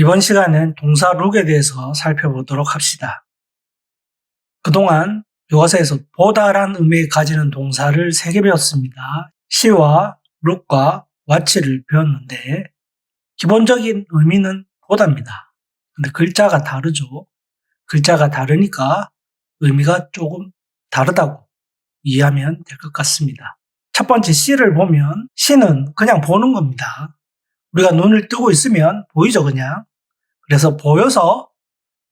이번 시간엔 동사 룩에 대해서 살펴보도록 합시다. 그동안 교과서에서 보다란 의미를 가지는 동사를 3개 배웠습니다. 시와 룩과 와치를 배웠는데 기본적인 의미는 보다입니다. 근데 글자가 다르죠. 글자가 다르니까 의미가 조금 다르다고 이해하면 될 것 같습니다. 첫 번째 C를 보면 C는 그냥 보는 겁니다. 우리가 눈을 뜨고 있으면 보이죠, 그냥. 그래서 보여서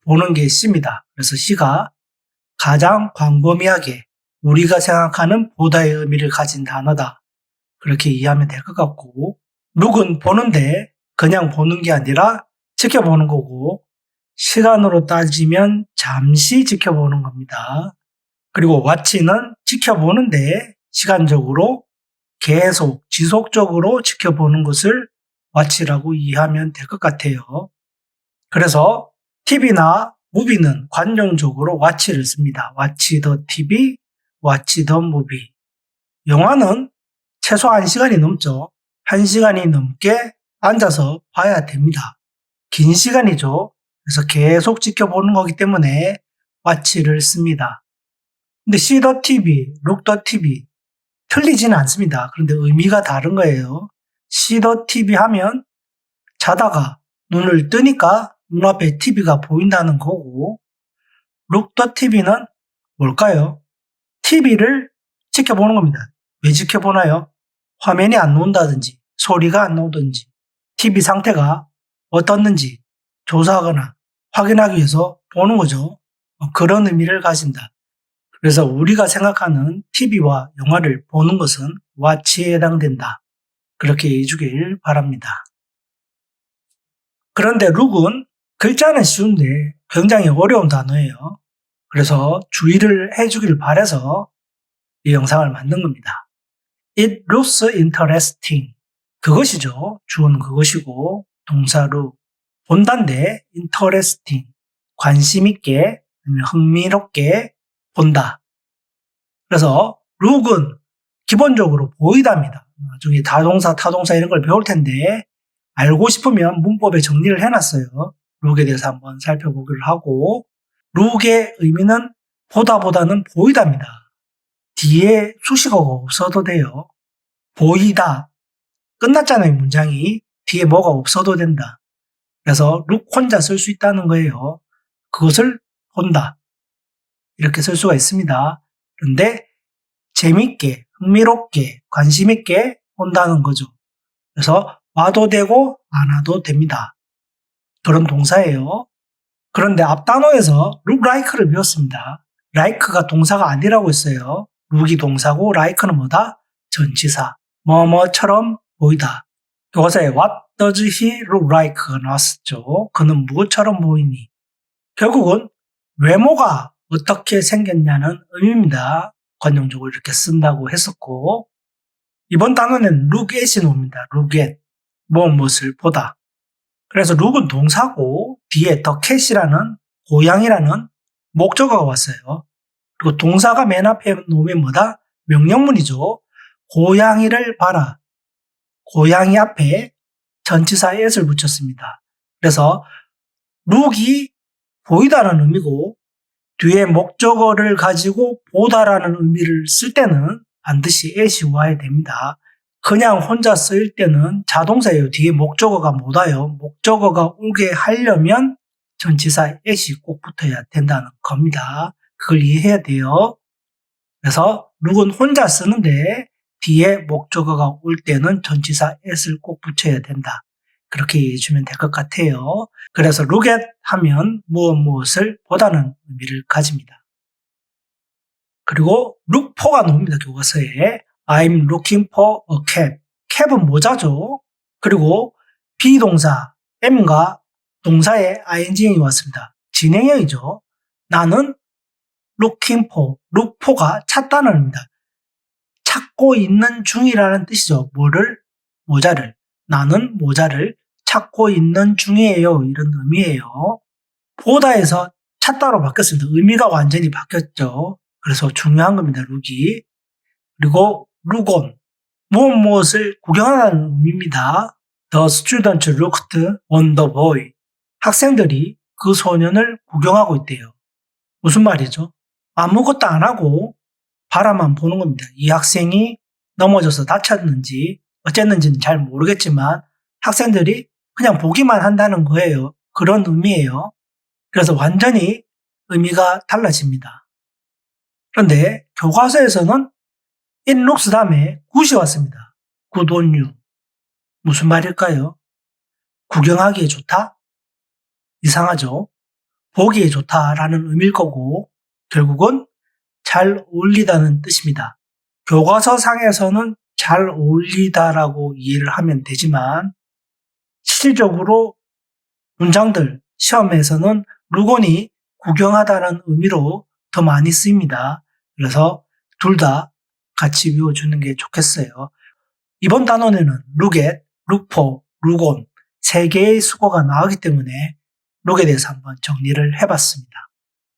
보는 게 C입니다. 그래서 C가 가장 광범위하게 우리가 생각하는 보다의 의미를 가진 단어다. 그렇게 이해하면 될 것 같고, 룩은 보는데 그냥 보는 게 아니라 지켜보는 거고, 시간으로 따지면 잠시 지켜보는 겁니다. 그리고 와치는 지켜보는데 시간적으로 계속 지속적으로 지켜보는 것을 와치라고 이해하면 될 것 같아요. 그래서 TV나 무비는 관용적으로 와치를 씁니다. 와치 더 TV, 와치 더 무비. 영화는 최소 1시간이 넘죠. 1시간이 넘게 앉아서 봐야 됩니다. 긴 시간이죠. 그래서 계속 지켜보는 거기 때문에 와치를 씁니다. 근데 see the TV, look the TV 틀리지는 않습니다. 그런데 의미가 다른 거예요. see the TV 하면 자다가 눈을 뜨니까 눈앞에 TV가 보인다는 거고 the TV는 뭘까요? TV를 지켜보는 겁니다. 왜 지켜보나요? 화면이 안 나온다든지 소리가 안 나오든지 TV 상태가 어떻는지 조사하거나 확인하기 위해서 보는 거죠. 그런 의미를 가진다. 그래서 우리가 생각하는 TV와 영화를 보는 것은 와치에 해당된다. 그렇게 이해해 주길 바랍니다. 그런데 룩은 글자는 쉬운데 굉장히 어려운 단어예요. 그래서 주의를 해주길 바래서 이 영상을 만든 겁니다. It looks interesting. 그것이죠. 주어는 그것이고 동사로 본다인데 interesting. 관심 있게 흥미롭게 본다. 그래서 룩은 기본적으로 보이답니다. 나중에 다동사, 타동사 이런 걸 배울 텐데 알고 싶으면 문법에 정리를 해놨어요. 룩에 대해서 한번 살펴보기를 하고 룩의 의미는 보다보다는 보이답니다. 뒤에 수식어가 없어도 돼요. 보이다. 끝났잖아요, 문장이. 뒤에 뭐가 없어도 된다. 그래서 룩 혼자 쓸 수 있다는 거예요. 그것을 본다. 이렇게 쓸 수가 있습니다. 그런데 재밌게, 흥미롭게, 관심있게 본다는 거죠. 그래서 와도 되고 안 와도 됩니다. 그런 동사예요. 그런데 앞 단어에서 look like를 배웠습니다. like가 동사가 아니라고 했어요. look이 동사고 like는 뭐다? 전치사. 뭐뭐처럼 보이다. 교과서에 what does he look like가 나왔었죠. 그는 무엇처럼 보이니? 결국은 외모가 어떻게 생겼냐는 의미입니다. 관용적으로 이렇게 쓴다고 했었고 이번 단어는 look at이 나옵니다. look at. 무엇 무엇을 보다. 그래서 룩은 동사고 뒤에 더 캣이라는 고양이라는 목적어가 왔어요. 그리고 동사가 맨 앞에 놓으면 뭐다? 명령문이죠. 고양이를 봐라. 고양이 앞에 전치사 at을 붙였습니다. 그래서 룩이 보이다라는 의미고 뒤에 목적어를 가지고 보다라는 의미를 쓸 때는 반드시 at이 와야 됩니다. 그냥 혼자 쓰일 때는 자동사예요. 뒤에 목적어가 못 와요. 목적어가 오게 하려면 전치사 at이 꼭 붙어야 된다는 겁니다. 그걸 이해해야 돼요. 그래서 룩은 혼자 쓰는데 뒤에 목적어가 올 때는 전치사 at을 꼭 붙여야 된다. 그렇게 이해해 주면 될 것 같아요. 그래서 look at 하면 무엇 무엇을 보다는 의미를 가집니다. 그리고 look for가 나옵니다. 교과서에 I'm looking for a cap. cap은 모자죠. 그리고 비동사 am과 동사에 ing이 왔습니다. 진행형이죠. 나는 looking for, look for가 찾다는 의미입니다. 찾고 있는 중이라는 뜻이죠. 뭐를? 모자를. 나는 모자를 찾고 있는 중이에요. 이런 의미예요. 보다에서 찾다로 바뀌었습니다. 의미가 완전히 바뀌었죠. 그래서 중요한 겁니다. 룩이. 그리고 룩온. 무엇 무엇을 구경하는 의미입니다. Student looked on the boy. 학생들이 그 소년을 구경하고 있대요. 무슨 말이죠? 아무것도 안 하고 바라만 보는 겁니다. 이 학생이 넘어져서 다쳤는지 어쨌는지는 잘 모르겠지만 학생들이 그냥 보기만 한다는 거예요. 그런 의미예요. 그래서 완전히 의미가 달라집니다. 그런데 교과서에서는 looks 다음에 굿이 왔습니다. you. 무슨 말일까요? 구경하기에 좋다? 이상하죠? 보기에 좋다라는 의미일 거고 결국은 잘 어울리다는 뜻입니다. 교과서상에서는 잘 어울리다라고 이해를 하면 되지만 실질적으로 문장들 시험에서는 루건이 구경하다는 의미로 더 많이 쓰입니다. 그래서 둘 다 같이 외워주는 게 좋겠어요. 이번 단원에는 루겟, 루포, 루곤 세 개의 수거가 나오기 때문에 룩에 대해서 한번 정리를 해봤습니다.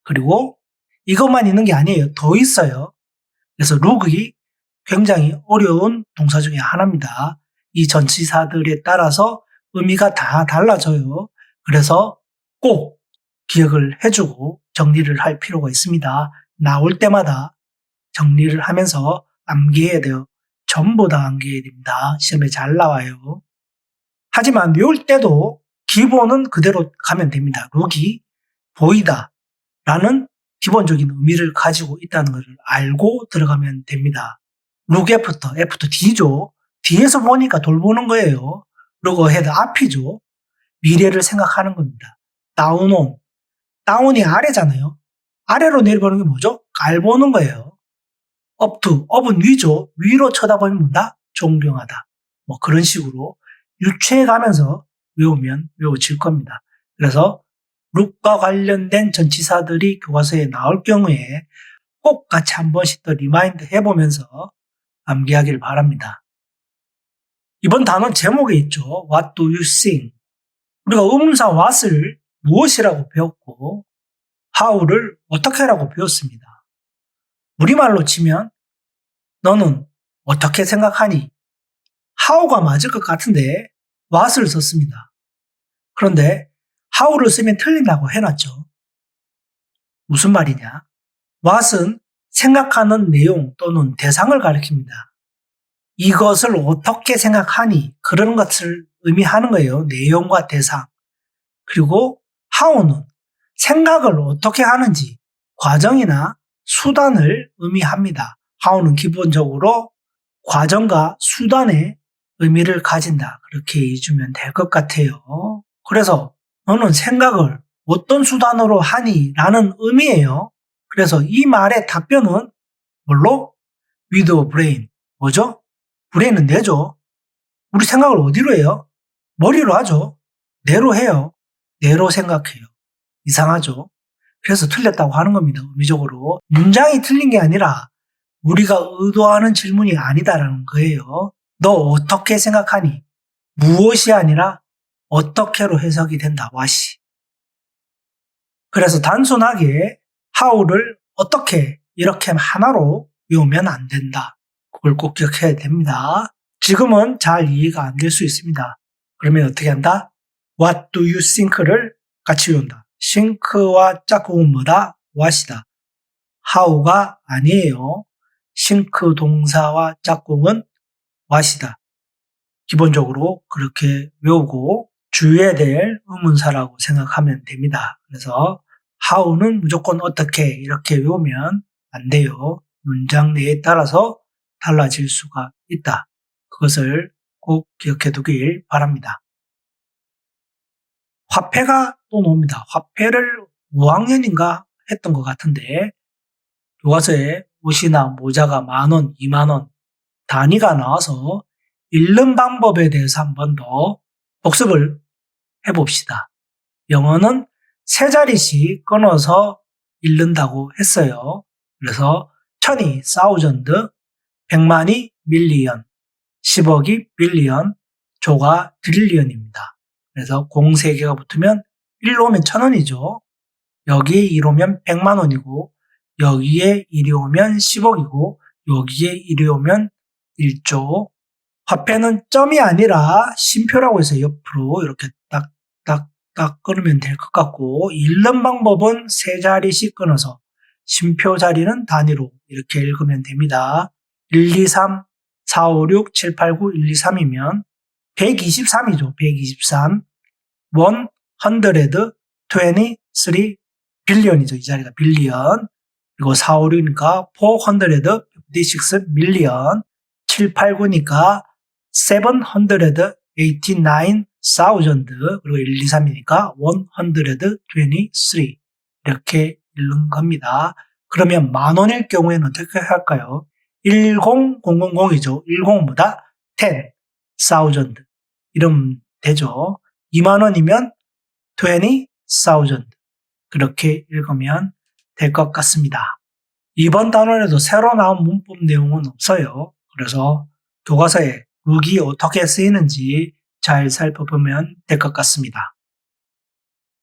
그리고 이것만 있는 게 아니에요. 더 있어요. 그래서 룩이 굉장히 어려운 동사 중에 하나입니다. 이 전치사들에 따라서 의미가 다 달라져요. 그래서 꼭 기억을 해주고 정리를 할 필요가 있습니다. 나올 때마다 정리를 하면서 암기해야 돼요. 전부 다 암기해야 됩니다. 시험에 잘 나와요. 하지만 외울 때도 기본은 그대로 가면 됩니다. 룩이 보이다 라는 기본적인 의미를 가지고 있다는 것을 알고 들어가면 됩니다. 룩 애프터, 애프터 D죠. 뒤에서 보니까 돌보는 거예요. 룩 어헤드 앞이죠. 미래를 생각하는 겁니다. 다운온, 다운이 아래잖아요. 아래로 내려보는 게 뭐죠? 깔보는 거예요. 업투, 업은 위죠. 위로 쳐다보면 뭔다? 존경하다. 뭐 그런 식으로 유추해 가면서 외우면 외워질 겁니다. 그래서 룩과 관련된 전치사들이 교과서에 나올 경우에 꼭 같이 한 번씩 더 리마인드 해보면서 암기하기를 바랍니다. 이번 단원 제목에 있죠. What do you think? 우리가 의문사 what을 무엇이라고 배웠고 how를 어떻게라고 배웠습니다. 우리말로 치면 너는 어떻게 생각하니? how가 맞을 것 같은데 what을 썼습니다. 그런데 how를 쓰면 틀린다고 해놨죠. 무슨 말이냐? what은 생각하는 내용 또는 대상을 가리킵니다. 이것을 어떻게 생각하니? 그런 것을 의미하는 거예요. 내용과 대상. 그리고 how는 생각을 어떻게 하는지 과정이나 수단을 의미합니다. how는 기본적으로 과정과 수단의 의미를 가진다. 그렇게 해주면 될 것 같아요. 그래서 너는 생각을 어떤 수단으로 하니? 라는 의미예요. 그래서 이 말의 답변은 뭘로? with brain. 뭐죠? 브레인은 뇌죠. 우리 생각을 어디로 해요? 머리로 하죠. 뇌로 해요. 뇌로 생각해요. 이상하죠? 그래서 틀렸다고 하는 겁니다. 의미적으로. 문장이 틀린 게 아니라 우리가 의도하는 질문이 아니다라는 거예요. 너 어떻게 생각하니? 무엇이 아니라 어떻게로 해석이 된다. 와시. 그래서 단순하게 how를 어떻게 이렇게 하나로 외우면 안 된다. 그걸 꼭 기억해야 됩니다. 지금은 잘 이해가 안 될 수 있습니다. 그러면 어떻게 한다? What do you think를 같이 외운다. Think와 짝꿍은 뭐다? what이다. how가 아니에요. think 동사와 짝꿍은 what이다. 기본적으로 그렇게 외우고 주의해야 될 의문사라고 생각하면 됩니다. 그래서 how는 무조건 어떻게 이렇게 외우면 안 돼요. 문장 내에 따라서 달라질 수가 있다. 그것을 꼭 기억해 두길 바랍니다. 화폐가 또 나옵니다. 화폐를 5학년인가 했던 것 같은데 교과서에 옷이나 모자가 만원, 2만원 단위가 나와서 읽는 방법에 대해서 한 번 더 복습을 해봅시다. 영어는 세 자리씩 끊어서 읽는다고 했어요. 그래서 천이 사우전드, 백만이 밀리언, 10억이 빌리언, 조가 드릴리언입니다. 그래서 공 3개가 붙으면 1로 오면 천원이죠. 여기에 1 오면 100만 원이고 여기에 1이 오면 10억이고 여기에 1이 오면 1조 화폐는 점이 아니라 심표라고 해서 옆으로 이렇게 딱딱 딱 끊으면 될 것 같고 읽는 방법은 세 자리씩 끊어서 심표 자리는 단위로 이렇게 읽으면 됩니다. 1, 2, 3, 4, 5, 6, 7, 8, 9, 1, 2, 3이면 123이죠. 123. 100, 23 빌리언이죠. 이 자리가 빌리언. 그리고 4, 5, 6이니까 456 밀리언. 7, 8, 9니까 789,000 그리고 1, 2, 3이니까 123 이렇게 읽는 겁니다. 그러면 만 원일 경우에는 어떻게 할까요? 10000이죠. 10보다 10,000 이러면 되죠. 2만 원이면 20,000 그렇게 읽으면 될 것 같습니다. 이번 단원에도 새로 나온 문법 내용은 없어요. 그래서 교과서에 룩이 어떻게 쓰이는지 잘 살펴보면 될 것 같습니다.